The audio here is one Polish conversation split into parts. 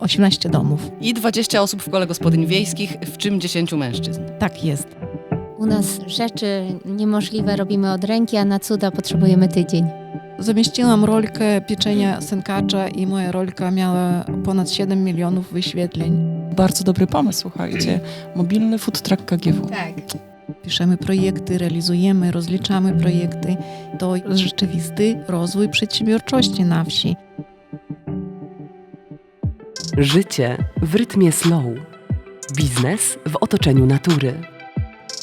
18 domów. I 20 osób w kole gospodyń wiejskich, w czym 10 mężczyzn. Tak jest. U nas rzeczy niemożliwe robimy od ręki, a na cuda potrzebujemy tydzień. Zamieściłam rolkę pieczenia sękacza i moja rolka miała ponad 7 milionów wyświetleń. Bardzo dobry pomysł, słuchajcie. Mobilny food truck KGW. Tak. Piszemy projekty, realizujemy, rozliczamy projekty. To rzeczywisty rozwój przedsiębiorczości na wsi. Życie w rytmie slow. Biznes w otoczeniu natury.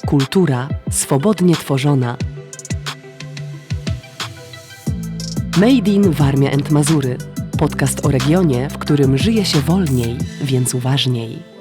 Kultura swobodnie tworzona. Made in Warmia and Mazury. Podcast o regionie, w którym żyje się wolniej, więc uważniej.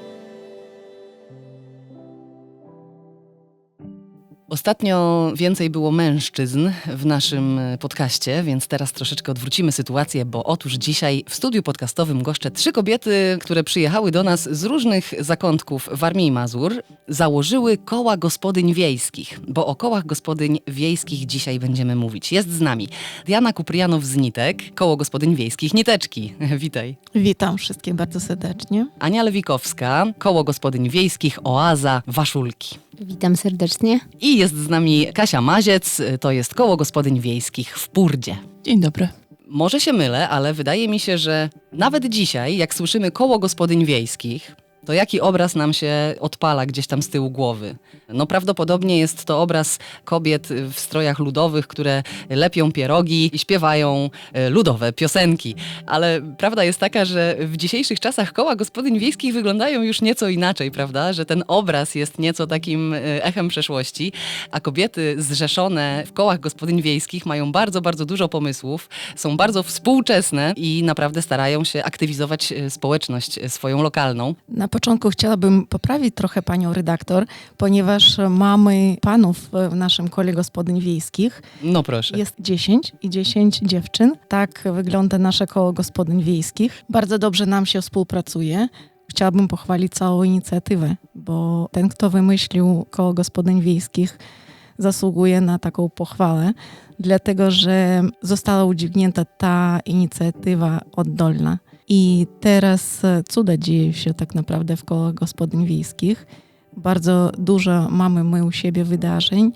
Ostatnio więcej było mężczyzn w naszym e, podcaście, więc teraz troszeczkę odwrócimy sytuację, bo otóż dzisiaj w studiu podcastowym goszczę trzy kobiety, które przyjechały do nas z różnych zakątków Warmii i Mazur, założyły koła gospodyń wiejskich, bo o kołach gospodyń wiejskich dzisiaj będziemy mówić. Jest z nami Diana Kuprianow z Nitek, koło gospodyń wiejskich Niteczki. Witaj. Witam wszystkich bardzo serdecznie. Ania Lewikowska, koło gospodyń wiejskich Oaza Waszulki. Witam serdecznie. I jest z nami Kasia Maziec, to jest koło gospodyń wiejskich w Purdzie. Dzień dobry. Może się mylę, ale wydaje mi się, że nawet dzisiaj, jak słyszymy koło gospodyń wiejskich, to jaki obraz nam się odpala gdzieś tam z tyłu głowy? No prawdopodobnie jest to obraz kobiet w strojach ludowych, które lepią pierogi i śpiewają e, ludowe piosenki. Ale prawda jest taka, że w dzisiejszych czasach koła gospodyń wiejskich wyglądają już nieco inaczej, prawda? Że ten obraz jest nieco takim e, echem przeszłości, a kobiety zrzeszone w kołach gospodyń wiejskich mają bardzo, bardzo dużo pomysłów, są bardzo współczesne i naprawdę starają się aktywizować e, społeczność swoją lokalną. Na początku chciałabym poprawić trochę panią redaktor, ponieważ mamy panów w naszym kole gospodyń wiejskich. No proszę. Jest 10 i 10 dziewczyn. Tak wygląda nasze koło gospodyń wiejskich. Bardzo dobrze nam się współpracuje. Chciałabym pochwalić całą inicjatywę, bo ten, kto wymyślił koło gospodyń wiejskich, zasługuje na taką pochwałę, dlatego że została udźwignięta ta inicjatywa oddolna. I teraz e, cuda dzieje się tak naprawdę w kołach gospodyń wiejskich. Bardzo dużo mamy my u siebie wydarzeń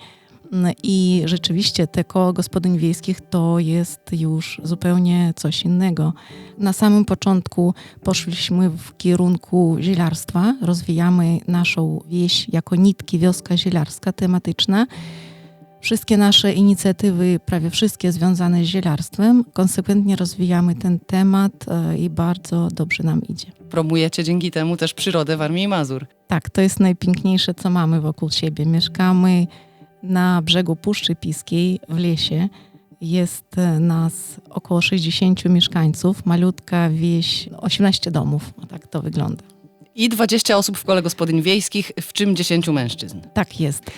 mm, i rzeczywiście te koło gospodyń wiejskich to jest już zupełnie coś innego. Na samym początku poszliśmy w kierunku zielarstwa, rozwijamy naszą wieś jako nitki wioska zielarska tematyczna. Wszystkie nasze inicjatywy, prawie wszystkie związane z zielarstwem, konsekwentnie rozwijamy ten temat e, i bardzo dobrze nam idzie. Promujecie dzięki temu też przyrodę Warmii i Mazur. Tak, to jest najpiękniejsze, co mamy wokół siebie. Mieszkamy na brzegu Puszczy Piskiej w lesie. Jest e, nas około 60 mieszkańców, malutka wieś, 18 domów, o tak to wygląda. I 20 osób w kole gospodyń wiejskich, w czym 10 mężczyzn. Tak jest.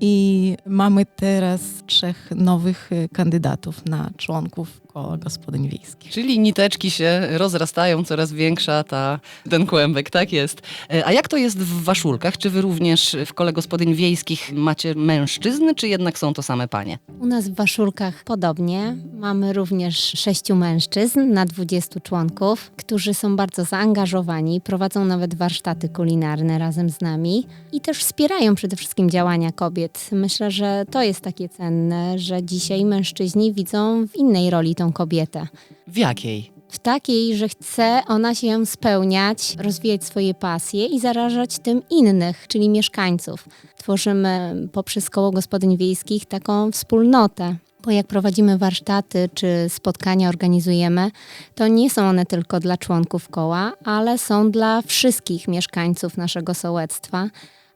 I mamy teraz trzech nowych e, kandydatów na członków koła gospodyń wiejskich. Czyli niteczki się rozrastają, coraz większa ta, ten kłębek, tak jest. E, A jak to jest w Waszulkach? Czy wy również w kole gospodyń wiejskich macie mężczyzn, czy jednak są to same panie? U nas w Waszulkach podobnie. Mamy również sześciu mężczyzn na 20 członków, którzy są bardzo zaangażowani, prowadzą nawet warsztaty kulinarne razem z nami i też wspierają przede wszystkim działania kobiet. Myślę, że to jest takie cenne, że dzisiaj mężczyźni widzą w innej roli tą kobietę. W jakiej? w takiej, że chce ona się spełniać, rozwijać swoje pasje i zarażać tym innych, czyli mieszkańców. Tworzymy poprzez koło gospodyń wiejskich taką wspólnotę. Bo jak prowadzimy warsztaty czy spotkania organizujemy, to nie są one tylko dla członków koła, ale są dla wszystkich mieszkańców naszego sołectwa.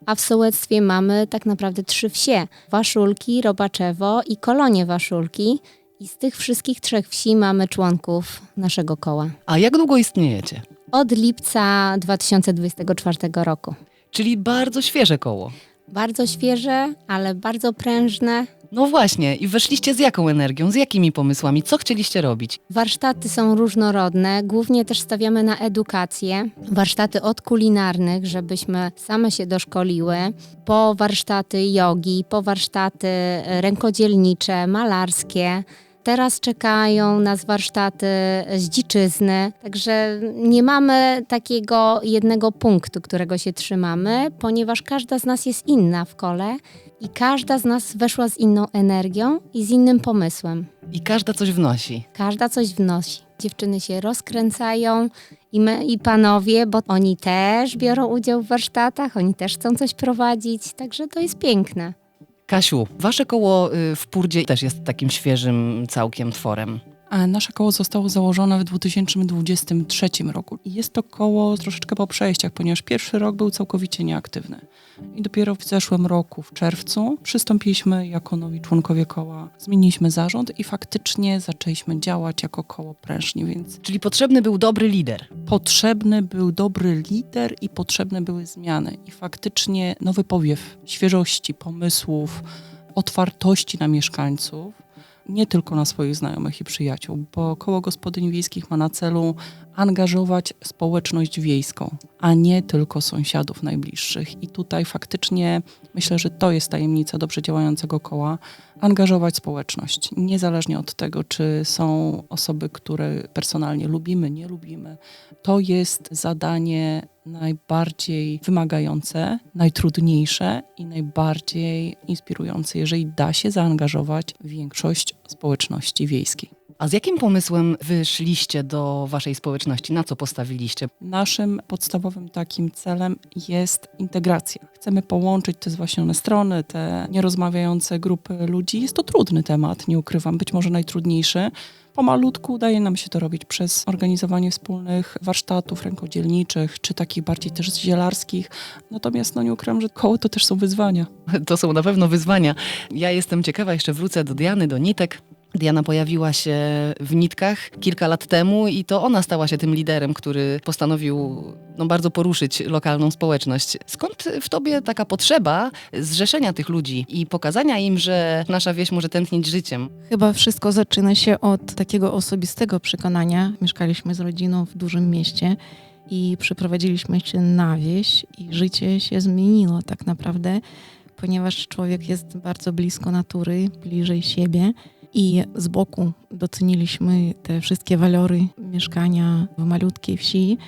A w sołectwie mamy tak naprawdę trzy wsie: Waszulki, Robaczewo i Kolonie Waszulki. I z tych wszystkich trzech wsi mamy członków naszego koła. A jak długo istniejecie? Od lipca 2024 roku. Czyli bardzo świeże koło. Bardzo świeże, ale bardzo prężne. No właśnie, i weszliście z jaką energią, z jakimi pomysłami, co chcieliście robić? Warsztaty są różnorodne, głównie też stawiamy na edukację. Warsztaty od kulinarnych, żebyśmy same się doszkoliły, po warsztaty jogi, po warsztaty rękodzielnicze, malarskie. Teraz czekają nas warsztaty z dziczyzny, także nie mamy takiego jednego punktu, którego się trzymamy, ponieważ każda z nas jest inna w kole i każda z nas weszła z inną energią i z innym pomysłem. I każda coś wnosi. Każda coś wnosi. Dziewczyny się rozkręcają i, my, i panowie, bo oni też biorą udział w warsztatach, oni też chcą coś prowadzić, także to jest piękne. Kasiu, wasze koło y, w Purdzie też jest takim świeżym całkiem tworem. A nasze koło zostało założone w 2023 roku. I jest to koło troszeczkę po przejściach, ponieważ pierwszy rok był całkowicie nieaktywny. I dopiero w zeszłym roku, w czerwcu, przystąpiliśmy jako nowi członkowie koła. Zmieniliśmy zarząd i faktycznie zaczęliśmy działać jako koło prężnie, więc Czyli potrzebny był dobry lider. potrzebny był dobry lider i potrzebne były zmiany. I faktycznie nowy powiew świeżości, pomysłów, otwartości na mieszkańców, nie tylko na swoich znajomych i przyjaciół, bo koło gospodyń wiejskich ma na celu angażować społeczność wiejską, a nie tylko sąsiadów najbliższych. I tutaj faktycznie myślę, że to jest tajemnica dobrze działającego koła angażować społeczność, niezależnie od tego, czy są osoby, które personalnie lubimy, nie lubimy. To jest zadanie najbardziej wymagające, najtrudniejsze i najbardziej inspirujące, jeżeli da się zaangażować większość społeczności wiejskiej. A z jakim pomysłem wyszliście do waszej społeczności? Na co postawiliście? Naszym podstawowym takim celem jest integracja. Chcemy połączyć te zwaśnione strony, te nierozmawiające grupy ludzi. Jest to trudny temat, nie ukrywam, być może najtrudniejszy. Pomalutku udaje nam się to robić przez organizowanie wspólnych warsztatów rękodzielniczych, czy takich bardziej też zielarskich. Natomiast no nie ukrywam, że koło to też są wyzwania. To są na pewno wyzwania. Ja jestem ciekawa, jeszcze wrócę do Diany, do nitek. Diana pojawiła się w nitkach kilka lat temu i to ona stała się tym liderem, który postanowił no, bardzo poruszyć lokalną społeczność. Skąd w tobie taka potrzeba zrzeszenia tych ludzi i pokazania im, że nasza wieś może tętnić życiem? Chyba wszystko zaczyna się od takiego osobistego przekonania. Mieszkaliśmy z rodziną w dużym mieście i przeprowadziliśmy się na wieś i życie się zmieniło tak naprawdę, ponieważ człowiek jest bardzo blisko natury, bliżej siebie i z boku doceniliśmy te wszystkie walory mieszkania w malutkiej wsi.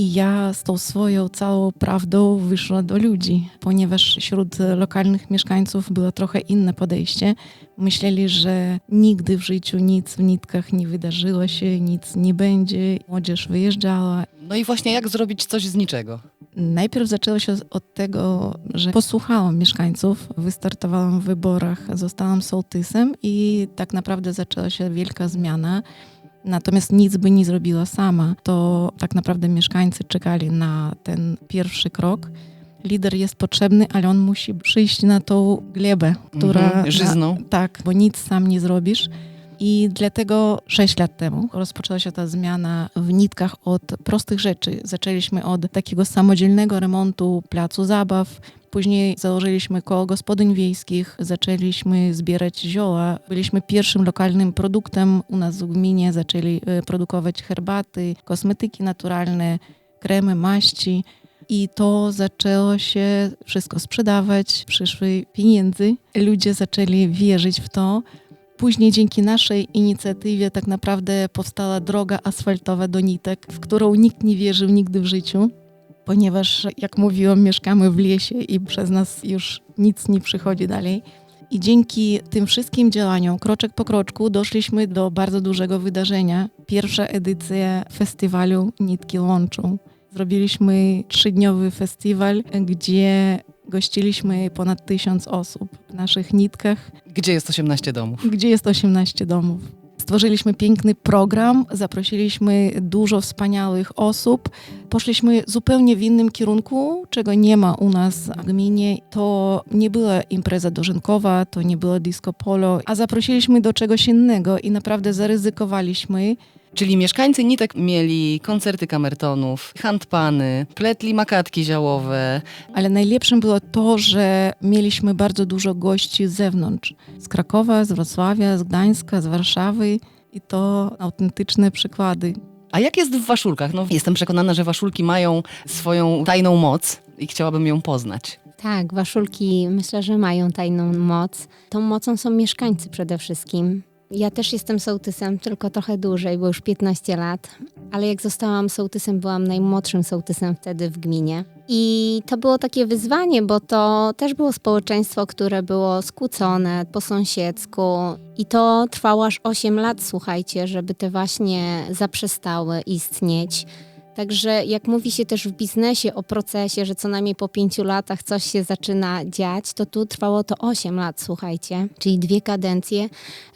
I ja z tą swoją całą prawdą wyszła do ludzi, ponieważ wśród lokalnych mieszkańców było trochę inne podejście. Myśleli, że nigdy w życiu nic w nitkach nie wydarzyło się, nic nie będzie. Młodzież wyjeżdżała. No i właśnie jak zrobić coś z niczego? Najpierw zaczęło się od tego, że posłuchałam mieszkańców, wystartowałam w wyborach, zostałam sołtysem i tak naprawdę zaczęła się wielka zmiana. Natomiast nic by nie zrobiła sama. To tak naprawdę mieszkańcy czekali na ten pierwszy krok. Lider jest potrzebny, ale on musi przyjść na tą glebę, która. Mhm, żyzną. Na, tak, bo nic sam nie zrobisz. I dlatego sześć lat temu rozpoczęła się ta zmiana w nitkach od prostych rzeczy. Zaczęliśmy od takiego samodzielnego remontu placu zabaw. Później założyliśmy koło gospodyń wiejskich, zaczęliśmy zbierać zioła. Byliśmy pierwszym lokalnym produktem u nas w gminie. Zaczęli e, produkować herbaty, kosmetyki naturalne, kremy, maści. I to zaczęło się wszystko sprzedawać, przyszły pieniędzy. Ludzie zaczęli wierzyć w to. Później dzięki naszej inicjatywie tak naprawdę powstała droga asfaltowa do nitek, w którą nikt nie wierzył nigdy w życiu, ponieważ jak mówiłam, mieszkamy w lesie i przez nas już nic nie przychodzi dalej. I dzięki tym wszystkim działaniom, kroczek po kroczku, doszliśmy do bardzo dużego wydarzenia. Pierwsza edycja festiwalu Nitki Łączą. Zrobiliśmy trzydniowy festiwal, gdzie gościliśmy ponad tysiąc osób w naszych nitkach Gdzie jest 18 domów? gdzie jest 18 domów. Stworzyliśmy piękny program, zaprosiliśmy dużo wspaniałych osób. Poszliśmy zupełnie w innym kierunku, czego nie ma u nas w gminie. To nie była impreza dożynkowa, to nie było disco polo, a zaprosiliśmy do czegoś innego i naprawdę zaryzykowaliśmy. Czyli mieszkańcy Nitek mieli koncerty kamertonów, handpany, pletli makatki ziołowe. Ale najlepszym było to, że mieliśmy bardzo dużo gości z zewnątrz. Z Krakowa, z Wrocławia, z Gdańska, z Warszawy. I to autentyczne przykłady. A jak jest w Waszulkach? No, jestem przekonana, że Waszulki mają swoją tajną moc i chciałabym ją poznać. Tak, waszulki myślę, że mają tajną moc. Tą mocą są mieszkańcy przede wszystkim. Ja też jestem sołtysem, tylko trochę dłużej, bo już 15 lat. Ale jak zostałam sołtysem, byłam najmłodszym sołtysem wtedy w gminie. I to było takie wyzwanie, bo to też było społeczeństwo, które było skłócone po sąsiedzku. I to trwało aż 8 lat, słuchajcie, żeby te właśnie zaprzestały istnieć. Także jak mówi się też w biznesie o procesie, że co najmniej po pięciu latach coś się zaczyna dziać, to tu trwało to 8 lat, słuchajcie, czyli dwie kadencje,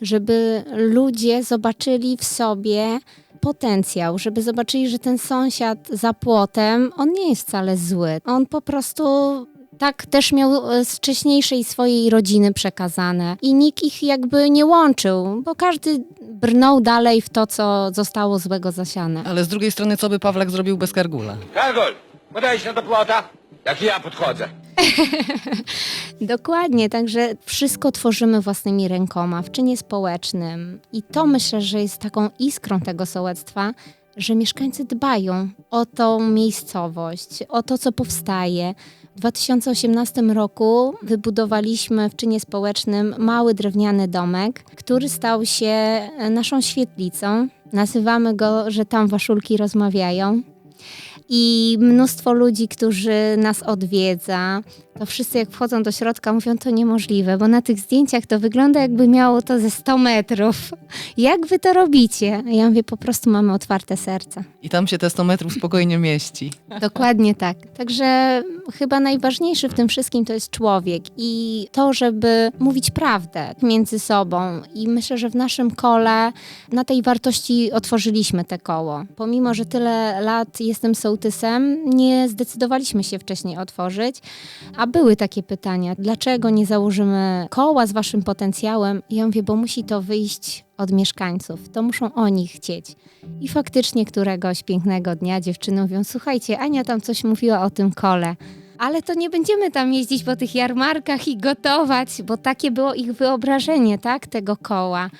żeby ludzie zobaczyli w sobie potencjał, żeby zobaczyli, że ten sąsiad za płotem, on nie jest wcale zły. On po prostu tak też miał e, z wcześniejszej swojej rodziny przekazane i nikt ich jakby nie łączył, bo każdy brnął dalej w to, co zostało złego zasiane. Ale z drugiej strony, co by Pawlak zrobił bez Kargula? Kargol, podejdź do płota, jak ja podchodzę. Dokładnie, także wszystko tworzymy własnymi rękoma w czynie społecznym. I to myślę, że jest taką iskrą tego sołectwa, że mieszkańcy dbają o tą miejscowość, o to, co powstaje. W 2018 roku wybudowaliśmy w czynie społecznym mały drewniany domek, który stał się e, naszą świetlicą. Nazywamy go, że tam waszulki rozmawiają. I mnóstwo ludzi, którzy nas odwiedza, to wszyscy jak wchodzą do środka mówią to niemożliwe, bo na tych zdjęciach to wygląda jakby miało to ze 100 metrów. Jak wy to robicie? A ja mówię, po prostu mamy otwarte serce. I tam się te 100 metrów spokojnie mieści. Dokładnie tak. Także chyba najważniejszy w tym wszystkim to jest człowiek i to, żeby mówić prawdę między sobą. I myślę, że w naszym kole na tej wartości otworzyliśmy te koło. Pomimo, że tyle lat jestem sołtysem, nie zdecydowaliśmy się wcześniej otworzyć, a były takie pytania, dlaczego nie założymy koła z waszym potencjałem? I ja mówię, bo musi to wyjść od mieszkańców, to muszą oni chcieć. I faktycznie któregoś pięknego dnia dziewczyny mówią, słuchajcie, Ania tam coś mówiła o tym kole. Ale to nie będziemy tam jeździć po tych jarmarkach i gotować, bo takie było ich wyobrażenie, tak, tego koła.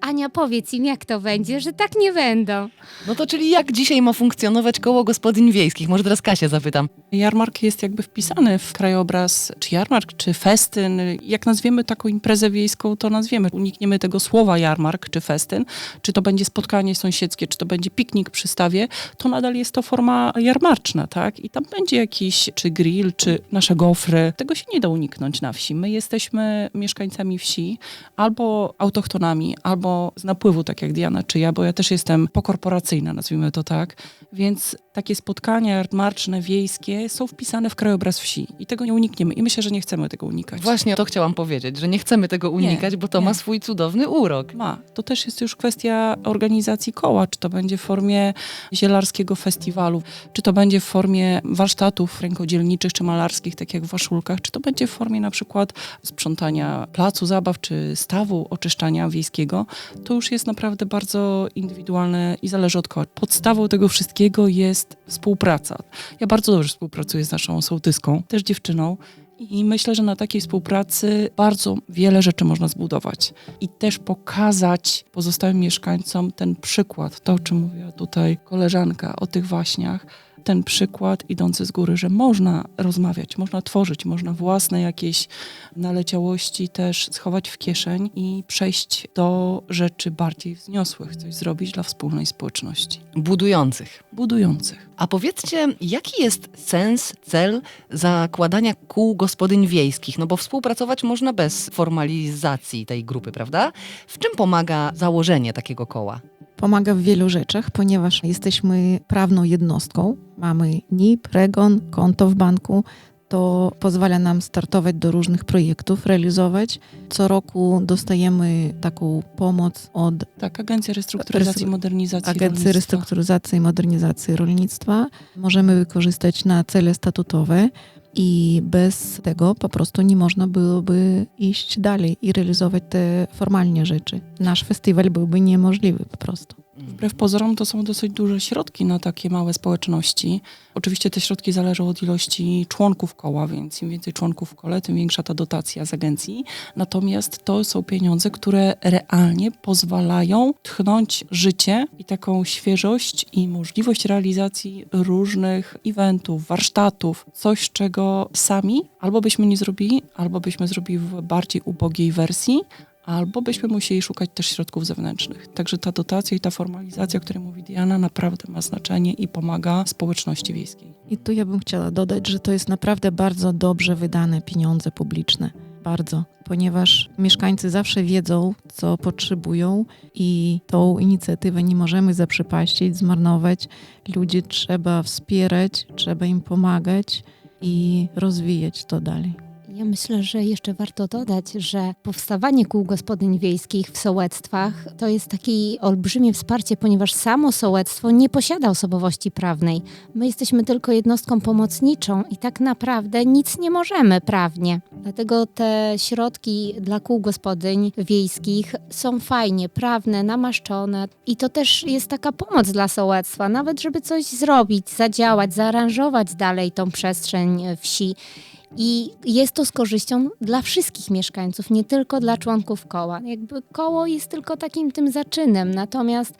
Ania, powiedz im, jak to będzie, że tak nie będą. No to czyli jak dzisiaj ma funkcjonować koło gospodyń wiejskich? Może teraz Kasię zapytam. Jarmark jest jakby wpisany w krajobraz, czy jarmark, czy festyn. Jak nazwiemy taką imprezę wiejską, to nazwiemy. Unikniemy tego słowa jarmark, czy festyn. Czy to będzie spotkanie sąsiedzkie, czy to będzie piknik przy stawie, to nadal jest to forma jarmarczna, tak? I tam będzie jakiś, czy grill, czy nasze gofry. Tego się nie da uniknąć na wsi. My jesteśmy mieszkańcami wsi, albo autochtonami, albo z napływu, tak jak Diana czy ja, bo ja też jestem pokorporacyjna, nazwijmy to tak. Więc takie spotkania jarmarczne, wiejskie są wpisane w krajobraz wsi i tego nie unikniemy. I myślę, że nie chcemy tego unikać. Właśnie to chciałam powiedzieć, że nie chcemy tego unikać, bo to nie. ma swój cudowny urok. Ma. To też jest już kwestia organizacji koła, czy to będzie w formie zielarskiego festiwalu, czy to będzie w formie warsztatów rękodzielniczych czy malarskich, tak jak w Waszulkach, czy to będzie w formie na przykład sprzątania placu zabaw, czy stawu oczyszczania wiejskiego. To już jest naprawdę bardzo indywidualne i zależy od koła. Podstawą tego wszystkiego jest współpraca. Ja bardzo dobrze współpracuję z naszą sołtyską, też dziewczyną, i myślę, że na takiej współpracy bardzo wiele rzeczy można zbudować i też pokazać pozostałym mieszkańcom ten przykład, to o czym mówiła tutaj koleżanka o tych waśniach, ten przykład idący z góry, że można rozmawiać, można tworzyć, można własne jakieś naleciałości też schować w kieszeń i przejść do rzeczy bardziej wzniosłych, coś zrobić dla wspólnej społeczności, Budujących. budujących. A powiedzcie, jaki jest sens, cel zakładania kół gospodyń wiejskich? No bo współpracować można bez formalizacji tej grupy, prawda? W czym pomaga założenie takiego koła? Pomaga w wielu rzeczach, ponieważ jesteśmy prawną jednostką. Mamy NIP, REGON, konto w banku. To pozwala nam startować do różnych projektów, realizować. Co roku dostajemy taką pomoc od Tak, Agencja Restrukturyzacji i Modernizacji Agencji Rolnictwa. Restrukturyzacji i Modernizacji Rolnictwa. Możemy wykorzystać na cele statutowe i bez tego po prostu nie można byłoby iść dalej i realizować te formalnie rzeczy. Nasz festiwal byłby niemożliwy po prostu. Wbrew pozorom to są dosyć duże środki na takie małe społeczności. Oczywiście te środki zależą od ilości członków koła, więc im więcej członków w kole, tym większa ta dotacja z agencji. Natomiast to są pieniądze, które realnie pozwalają tchnąć życie i taką świeżość i możliwość realizacji różnych eventów, warsztatów, coś czego sami albo byśmy nie zrobili, albo byśmy zrobili w bardziej ubogiej wersji, albo byśmy musieli szukać też środków zewnętrznych. Także ta dotacja i ta formalizacja, o której mówi Diana, naprawdę ma znaczenie i pomaga społeczności wiejskiej. I tu ja bym chciała dodać, że to jest naprawdę bardzo dobrze wydane pieniądze publiczne. Bardzo, ponieważ mieszkańcy zawsze wiedzą, co potrzebują i tą inicjatywę nie możemy zaprzepaścić, zmarnować. Ludzi trzeba wspierać, trzeba im pomagać i rozwijać to dalej. Ja myślę, że jeszcze warto dodać, że powstawanie kół gospodyń wiejskich w sołectwach to jest takie olbrzymie wsparcie, ponieważ samo sołectwo nie posiada osobowości prawnej. My jesteśmy tylko jednostką pomocniczą i tak naprawdę nic nie możemy prawnie. Dlatego te środki dla kół gospodyń wiejskich są fajnie, prawne, namaszczone i to też jest taka pomoc dla sołectwa, nawet żeby coś zrobić, zadziałać, zaaranżować dalej tą przestrzeń wsi. I jest to z korzyścią dla wszystkich mieszkańców, nie tylko dla członków koła. Jakby koło jest tylko takim tym zaczynem, natomiast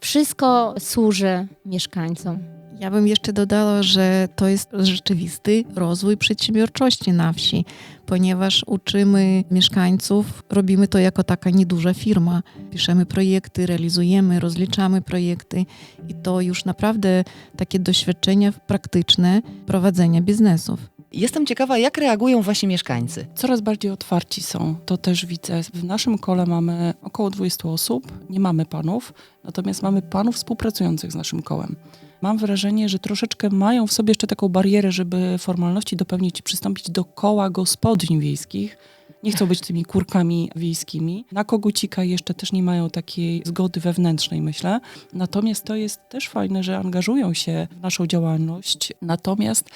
wszystko służy mieszkańcom. Ja bym jeszcze dodała, że to jest rzeczywisty rozwój przedsiębiorczości na wsi, ponieważ uczymy mieszkańców, robimy to jako taka nieduża firma. Piszemy projekty, realizujemy, rozliczamy projekty i to już naprawdę takie doświadczenia praktyczne prowadzenia biznesów. Jestem ciekawa, jak reagują wasi mieszkańcy. Coraz bardziej otwarci są. To też widzę. W naszym kole mamy około 20 osób. Nie mamy panów, natomiast mamy panów współpracujących z naszym kołem. Mam wrażenie, że troszeczkę mają w sobie jeszcze taką barierę, żeby formalności dopełnić i przystąpić do koła gospodyń wiejskich. Nie chcą być tymi kurkami wiejskimi. Na kogucika jeszcze też nie mają takiej zgody wewnętrznej, myślę. Natomiast to jest też fajne, że angażują się w naszą działalność. Natomiast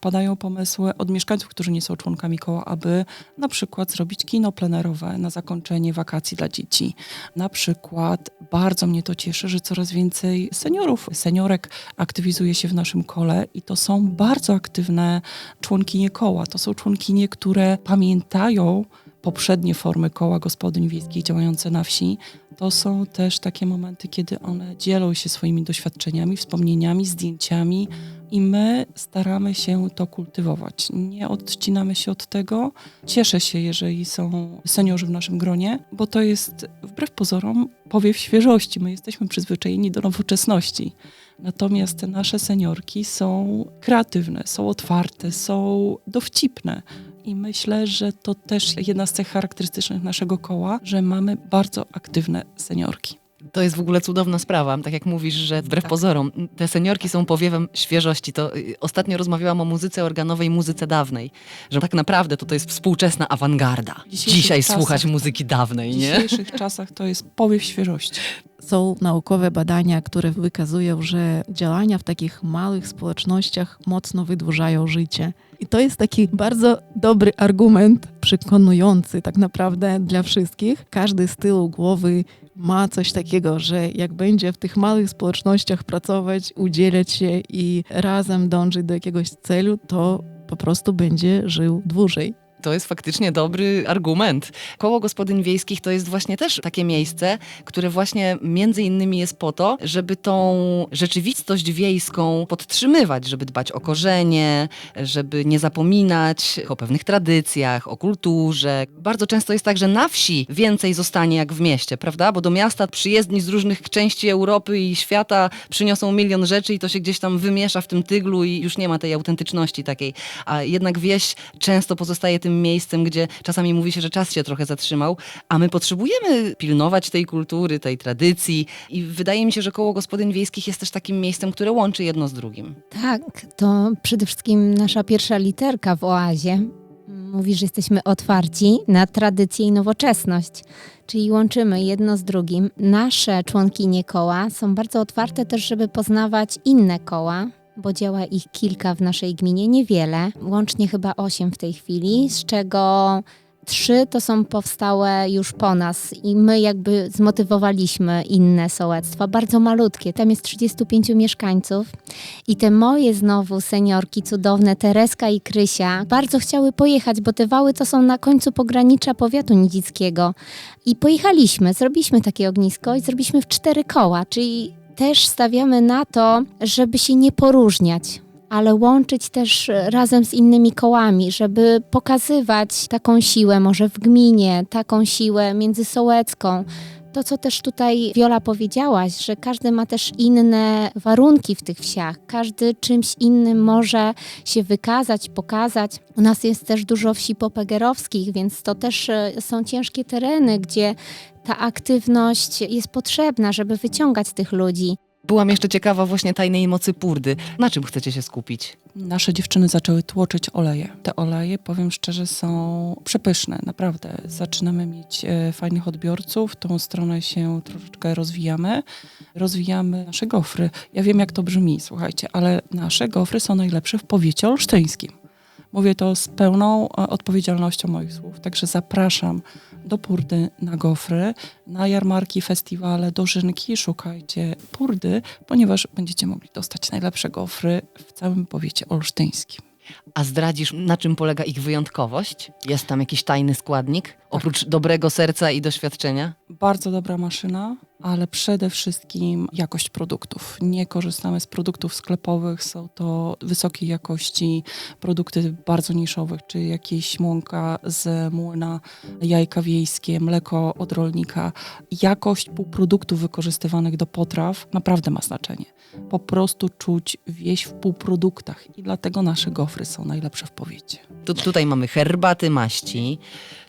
padają pomysły od mieszkańców, którzy nie są członkami koła, aby na przykład zrobić kino plenerowe na zakończenie wakacji dla dzieci. Na przykład bardzo mnie to cieszy, że coraz więcej seniorów, seniorek aktywizuje się w naszym kole i to są bardzo aktywne członkinie koła. To są członkinie, które pamiętają poprzednie formy koła gospodyń wiejskich działające na wsi, to są też takie momenty, kiedy one dzielą się swoimi doświadczeniami, wspomnieniami, zdjęciami i my staramy się to kultywować. Nie odcinamy się od tego. Cieszę się, jeżeli są seniorzy w naszym gronie, bo to jest wbrew pozorom powiew świeżości. My jesteśmy przyzwyczajeni do nowoczesności. Natomiast te nasze seniorki są kreatywne, są otwarte, są dowcipne. I myślę, że to też jedna z cech charakterystycznych naszego koła, że mamy bardzo aktywne seniorki. To jest w ogóle cudowna sprawa. Tak jak mówisz, że wbrew pozorom te seniorki są powiewem świeżości. To y, ostatnio rozmawiałam o muzyce organowej, muzyce dawnej. Że tak naprawdę to, to jest współczesna awangarda. W Dzisiaj czasach- słuchać muzyki dawnej, W nie? dzisiejszych czasach to jest powiew świeżości. Są naukowe badania, które wykazują, że działania w takich małych społecznościach mocno wydłużają życie. I to jest taki bardzo dobry argument, przekonujący tak naprawdę dla wszystkich. Każdy z tyłu głowy ma coś takiego, że jak będzie w tych małych społecznościach pracować, udzielać się i razem dążyć do jakiegoś celu, to po prostu będzie żył dłużej. To jest faktycznie dobry argument. Koło gospodyń wiejskich to jest właśnie też takie miejsce, które właśnie między innymi jest po to, żeby tą rzeczywistość wiejską podtrzymywać, żeby dbać o korzenie, żeby nie zapominać o pewnych tradycjach, o kulturze. Bardzo często jest tak, że na wsi więcej zostanie jak w mieście, prawda? Bo do miasta przyjezdni z różnych części Europy i świata przyniosą milion rzeczy i to się gdzieś tam wymiesza w tym tyglu i już nie ma tej autentyczności takiej. A jednak wieś często pozostaje tym miejscem, gdzie czasami mówi się, że czas się trochę zatrzymał, a my potrzebujemy pilnować tej kultury, tej tradycji i wydaje mi się, że koło gospodyń wiejskich jest też takim miejscem, które łączy jedno z drugim. Tak, to przede wszystkim nasza pierwsza literka w oazie mówi, że jesteśmy otwarci na tradycję i nowoczesność, czyli łączymy jedno z drugim. Nasze członkinie koła są bardzo otwarte też, żeby poznawać inne koła, bo działa ich kilka w naszej gminie, niewiele, łącznie chyba osiem w tej chwili, z czego trzy to są powstałe już po nas i my jakby zmotywowaliśmy inne sołectwa, bardzo malutkie, tam jest 35 mieszkańców i te moje znowu seniorki cudowne, Tereska i Krysia, bardzo chciały pojechać, bo te wały to są na końcu pogranicza powiatu nidzickiego i pojechaliśmy, zrobiliśmy takie ognisko i zrobiliśmy w cztery koła, czyli też stawiamy na to, żeby się nie poróżniać. ale łączyć też e, razem z innymi kołami, żeby pokazywać taką siłę może w gminie, taką siłę międzysołecką. To, co też tutaj Wiola powiedziałaś, że każdy ma też inne warunki w tych wsiach, każdy czymś innym może się wykazać, pokazać. U nas jest też dużo wsi popegerowskich, więc to też e, są ciężkie tereny, gdzie ta aktywność jest potrzebna, żeby wyciągać tych ludzi. Byłam jeszcze ciekawa właśnie tajnej mocy Purdy. Na czym chcecie się skupić? Nasze dziewczyny zaczęły tłoczyć oleje. Te oleje, powiem szczerze, są przepyszne, naprawdę. Zaczynamy mieć e, fajnych odbiorców, w tą stronę się troszeczkę rozwijamy. Rozwijamy nasze gofry. Ja wiem, jak to brzmi, słuchajcie, ale nasze gofry są najlepsze w powiecie olsztyńskim. Mówię to z pełną e, odpowiedzialnością moich słów, także zapraszam do Purdy na gofry, na jarmarki, festiwale, dożynki. Szukajcie Purdy, ponieważ będziecie mogli dostać najlepsze gofry w całym powiecie olsztyńskim. A zdradzisz, na czym polega ich wyjątkowość? Jest tam jakiś tajny składnik? Oprócz dobrego serca i doświadczenia? Bardzo dobra maszyna, ale przede wszystkim jakość produktów. Nie korzystamy z produktów sklepowych, są to wysokiej jakości produkty bardzo niszowych, czy jakieś mąka z młyna, jajka wiejskie, mleko od rolnika. Jakość półproduktów wykorzystywanych do potraw naprawdę ma znaczenie. Po prostu czuć wieś w półproduktach i dlatego nasze gofry są najlepsze w powiecie. Tu, tutaj mamy herbaty, maści,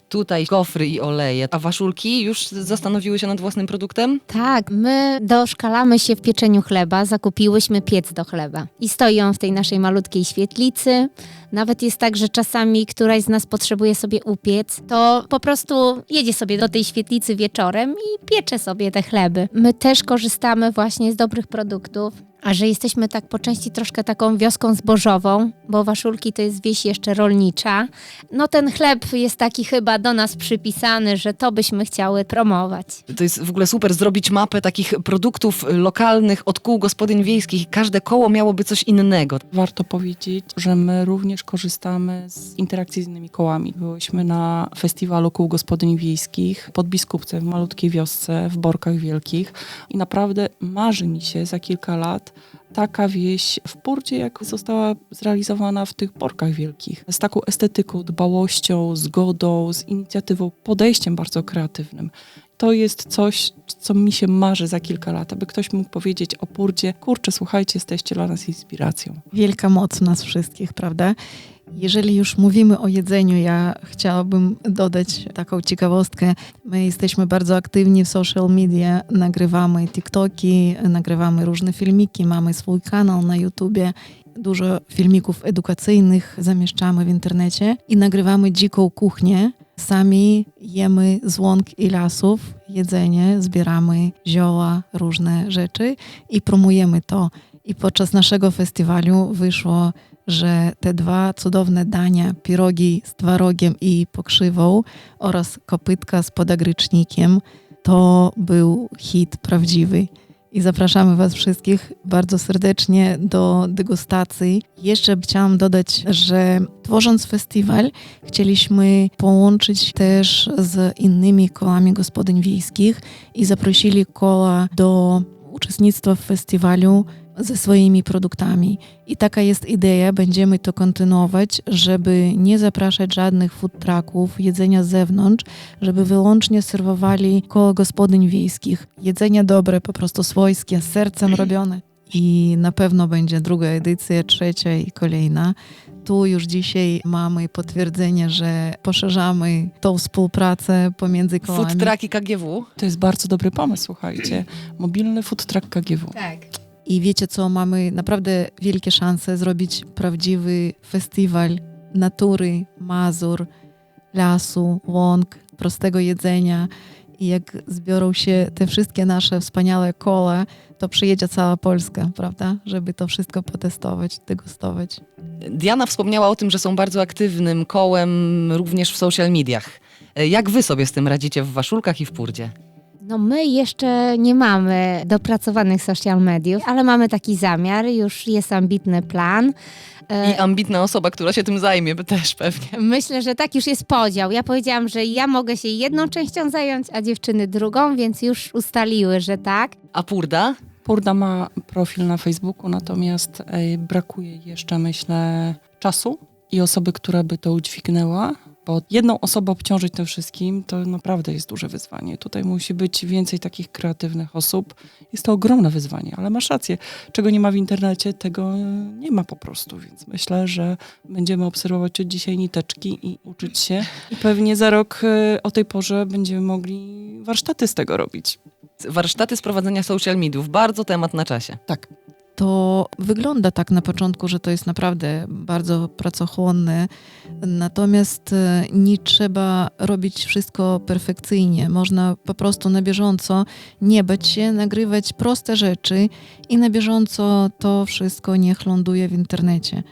tutaj gofry i oleje. A waszulki już zastanowiły się nad własnym produktem? Tak, my doszkalamy się w pieczeniu chleba, zakupiłyśmy piec do chleba i stoi on w tej naszej malutkiej świetlicy. Nawet jest tak, że czasami któraś z nas potrzebuje sobie upiec, to po prostu jedzie sobie do tej świetlicy wieczorem i piecze sobie te chleby. My też korzystamy właśnie z dobrych produktów. A że jesteśmy tak po części troszkę taką wioską zbożową, bo Waszulki to jest wieś jeszcze rolnicza, no ten chleb jest taki chyba do nas przypisany, że to byśmy chciały promować. To jest w ogóle super zrobić mapę takich produktów lokalnych od kół gospodyń wiejskich. Każde koło miałoby coś innego. Warto powiedzieć, że my również korzystamy z interakcji z innymi kołami. Byłyśmy na festiwalu kół gospodyń wiejskich pod Biskupcem, w malutkiej wiosce, w Borkach Wielkich i naprawdę marzy mi się za kilka lat taka wieś w Purdzie, jak została zrealizowana w tych Borkach Wielkich. Z taką estetyką, dbałością, zgodą, z inicjatywą, podejściem bardzo kreatywnym. To jest coś, co mi się marzy za kilka lat, aby ktoś mógł powiedzieć o Purdzie, kurczę, słuchajcie, jesteście dla nas inspiracją. Wielka moc nas wszystkich, prawda? Jeżeli już mówimy o jedzeniu, ja chciałabym dodać taką ciekawostkę. My jesteśmy bardzo aktywni w social media, nagrywamy TikToki, nagrywamy różne filmiki, mamy swój kanał na YouTubie. Dużo filmików edukacyjnych zamieszczamy w internecie i nagrywamy dziką kuchnię. Sami jemy z łąk i lasów jedzenie, zbieramy zioła, różne rzeczy i promujemy to. I podczas naszego festiwalu wyszło że te dwa cudowne dania, pirogi z twarogiem i pokrzywą oraz kopytka z podagrycznikiem, to był hit prawdziwy. I zapraszamy Was wszystkich bardzo serdecznie do degustacji. Jeszcze chciałam dodać, że tworząc festiwal, chcieliśmy połączyć też z innymi kołami gospodyń wiejskich i zaprosili koła do uczestnictwa w festiwalu ze swoimi produktami. I taka jest idea, będziemy to kontynuować, żeby nie zapraszać żadnych food trucków, jedzenia z zewnątrz, żeby wyłącznie serwowali koło gospodyń wiejskich. Jedzenie dobre, po prostu swojskie, z sercem robione. I na pewno będzie druga edycja, trzecia i kolejna. Tu już dzisiaj mamy potwierdzenie, że poszerzamy tą współpracę pomiędzy kołami. Food truck i KGW. To jest bardzo dobry pomysł, słuchajcie. Mobilny food truck KGW. Tak. I wiecie co, mamy naprawdę wielkie szanse zrobić prawdziwy festiwal natury, Mazur, lasu, łąk, prostego jedzenia. I jak zbiorą się te wszystkie nasze wspaniałe koła, to przyjedzie cała Polska, prawda? Żeby to wszystko potestować, degustować. Diana wspomniała o tym, że są bardzo aktywnym kołem również w social mediach. Jak wy sobie z tym radzicie w waszulkach i w Purdzie? No my jeszcze nie mamy dopracowanych social mediów, ale mamy taki zamiar, już jest ambitny plan. E, I ambitna osoba, która się tym zajmie, by też pewnie. Myślę, że tak już jest podział. Ja powiedziałam, że ja mogę się jedną częścią zająć, a dziewczyny drugą, więc już ustaliły, że tak. A Purda? Purda ma profil na Facebooku, natomiast e, brakuje jeszcze, myślę, czasu i osoby, która by to udźwignęła, bo jedną osobę obciążyć tym wszystkim to naprawdę jest duże wyzwanie. Tutaj musi być więcej takich kreatywnych osób. Jest to ogromne wyzwanie, ale masz rację. Czego nie ma w internecie, tego nie ma po prostu, więc myślę, że będziemy obserwować od dzisiaj niteczki i uczyć się. I pewnie za rok e, o tej porze będziemy mogli warsztaty z tego robić. Warsztaty z prowadzenia social mediów, bardzo temat na czasie. Tak. To wygląda tak na początku, że to jest naprawdę bardzo pracochłonne, natomiast e, nie trzeba robić wszystko perfekcyjnie. Można po prostu na bieżąco nie bać się, nagrywać proste rzeczy i na bieżąco to wszystko niech ląduje w internecie.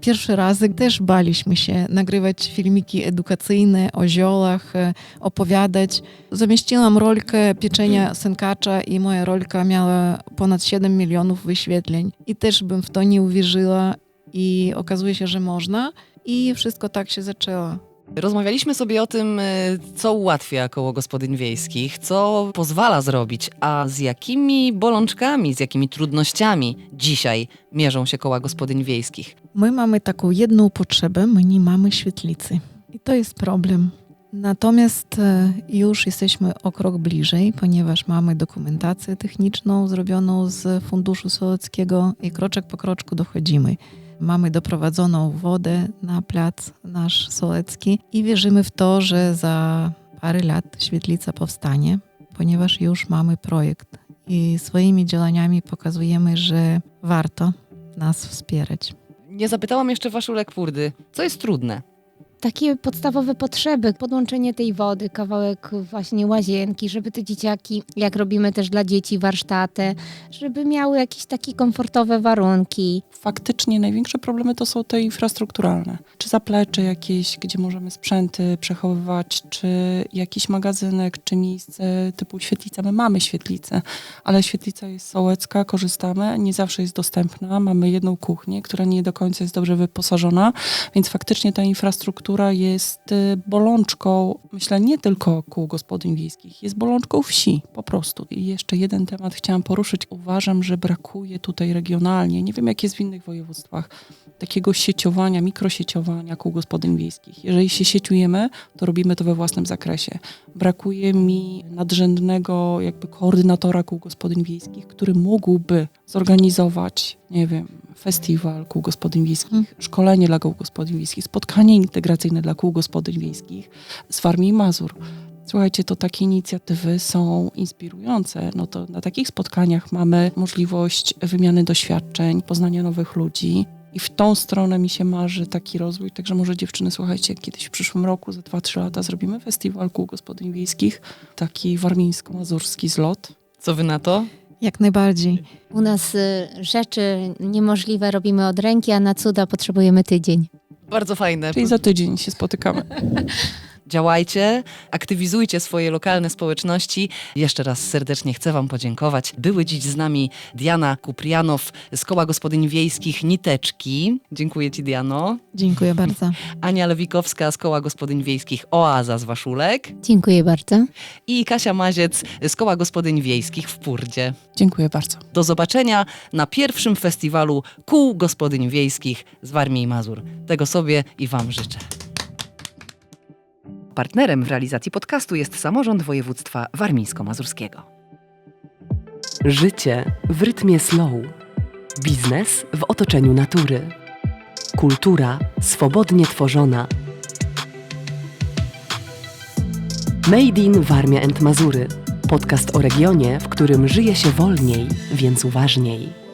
Pierwsze razy też baliśmy się nagrywać filmiki edukacyjne o ziołach, e, opowiadać. Zamieściłam rolkę pieczenia sękacza i moja rolka miała ponad 7 milionów wyświetleń. I też bym w to nie uwierzyła i okazuje się, że można. I wszystko tak się zaczęło. Rozmawialiśmy sobie o tym, y, co ułatwia koło gospodyń wiejskich, co pozwala zrobić, a z jakimi bolączkami, z jakimi trudnościami dzisiaj mierzą się koła gospodyń wiejskich. My mamy taką jedną potrzebę, my nie mamy świetlicy. I to jest problem. Natomiast e, już jesteśmy o krok bliżej, ponieważ mamy dokumentację techniczną zrobioną z Funduszu Sołeckiego i kroczek po kroczku dochodzimy. Mamy doprowadzoną wodę na plac nasz sołecki i wierzymy w to, że za parę lat świetlica powstanie, ponieważ już mamy projekt i swoimi działaniami pokazujemy, że warto nas wspierać. Nie zapytałam jeszcze Waszulek Purdy, co jest trudne? Takie podstawowe potrzeby, podłączenie tej wody, kawałek właśnie łazienki, żeby te dzieciaki, jak robimy też dla dzieci warsztaty, żeby miały jakieś takie komfortowe warunki. Faktycznie największe problemy to są te infrastrukturalne. Czy zaplecze jakieś, gdzie możemy sprzęty przechowywać, czy jakiś magazynek, czy miejsce typu świetlica. My mamy świetlicę, ale świetlica jest sołecka, korzystamy, nie zawsze jest dostępna. Mamy jedną kuchnię, która nie do końca jest dobrze wyposażona, więc faktycznie ta infrastruktura jest y, bolączką, myślę, nie tylko kół gospodyń wiejskich, jest bolączką wsi po prostu. I jeszcze jeden temat chciałam poruszyć. Uważam, że brakuje tutaj regionalnie, nie wiem jak jest w innych województwach, takiego sieciowania, mikrosieciowania kół gospodyń wiejskich. Jeżeli się sieciujemy, to robimy to we własnym zakresie. Brakuje mi nadrzędnego jakby koordynatora kół gospodyń wiejskich, który mógłby zorganizować, nie wiem, festiwal kół gospodyń wiejskich, Mhm. szkolenie dla kół gospodyń wiejskich, spotkanie integracyjne dla kół gospodyń wiejskich z Warmii i Mazur. Słuchajcie, to takie inicjatywy są inspirujące. No to na takich spotkaniach mamy możliwość wymiany doświadczeń, poznania nowych ludzi. I w tą stronę mi się marzy taki rozwój. Także może dziewczyny, słuchajcie, kiedyś w przyszłym roku, za 2-3 lata zrobimy festiwal kół gospodyń wiejskich, taki warmińsko-mazurski zlot. Co wy na to? Jak najbardziej. U nas y, rzeczy niemożliwe robimy od ręki, a na cuda potrzebujemy tydzień. Bardzo fajne. Czyli za tydzień się spotykamy. Działajcie, aktywizujcie swoje lokalne społeczności. Jeszcze raz serdecznie chcę Wam podziękować. Były dziś z nami Diana Kuprianow z Koła Gospodyń Wiejskich Niteczki. Dziękuję Ci, Diano. Dziękuję bardzo. Ania Lewikowska z Koła Gospodyń Wiejskich Oaza z Waszulek Dziękuję bardzo. i Kasia Maziec z Koła Gospodyń Wiejskich w Purdzie. Dziękuję bardzo. Do zobaczenia na pierwszym festiwalu Kół Gospodyń Wiejskich z Warmii i Mazur. Tego sobie i Wam życzę. Partnerem w realizacji podcastu jest samorząd województwa warmińsko-mazurskiego. Życie w rytmie slow. Biznes w otoczeniu natury. Kultura swobodnie tworzona. Made in Warmia and Mazury. Podcast o regionie, w którym żyje się wolniej, więc uważniej.